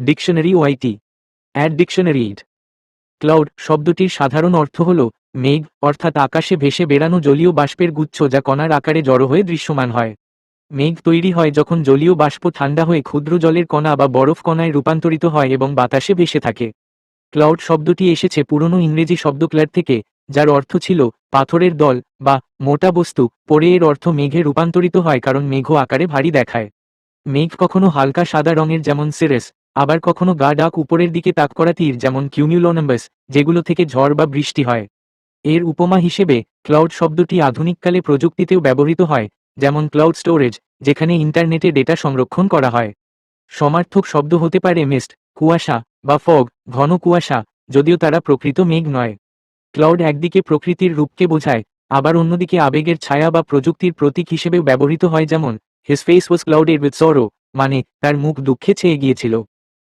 Dictionary ওয়াইটি অ্যাড dictionary ইড ক্লাউড শব্দটির সাধারণ অর্থ হল মেঘ, অর্থাৎ আকাশে ভেসে বেড়ানো জলীয় বাষ্পের গুচ্ছ যা কণার আকারে জড়ো হয়ে দৃশ্যমান হয়। মেঘ তৈরি হয় যখন জলীয় বাষ্প ঠান্ডা হয়ে ক্ষুদ্র জলের কণা বা বরফ কণায় রূপান্তরিত হয় এবং বাতাসে ভেসে থাকে। ক্লাউড শব্দটি এসেছে পুরনো ইংরেজি শব্দ ক্লাড থেকে, যার অর্থ ছিল পাথরের দল বা মোটা বস্তু। পরে এর অর্থ মেঘে রূপান্তরিত হয় কারণ মেঘ আকারে ভারী দেখায়। মেঘ কখনো হালকা সাদা রঙের যেমন সিরেস আবার কখনো গা ডাক উপরের দিকে তাক করা তীর যেমন কিউমিউলোনাম্বাস যেগুলো থেকে ঝড় বা বৃষ্টি হয়। এর উপমা হিসেবে ক্লাউড শব্দটি আধুনিককালে প্রযুক্তিতেও ব্যবহৃত হয়, যেমন ক্লাউড স্টোরেজ যেখানে ইন্টারনেটে ডেটা সংরক্ষণ করা হয়। সমার্থক শব্দ হতে পারে মিস্ট কুয়াশা, বা ফগ ঘন কুয়াশা, যদিও তারা প্রকৃত মেঘ নয়। ক্লাউড একদিকে প্রকৃতির রূপকে বোঝায়, আবার অন্যদিকে আবেগের ছায়া বা প্রযুক্তির প্রতীক হিসেবেও ব্যবহৃত হয় যেমন his face was clouded with sorrow মানে তার মুখ দুঃখে ছেয়ে গিয়েছিল।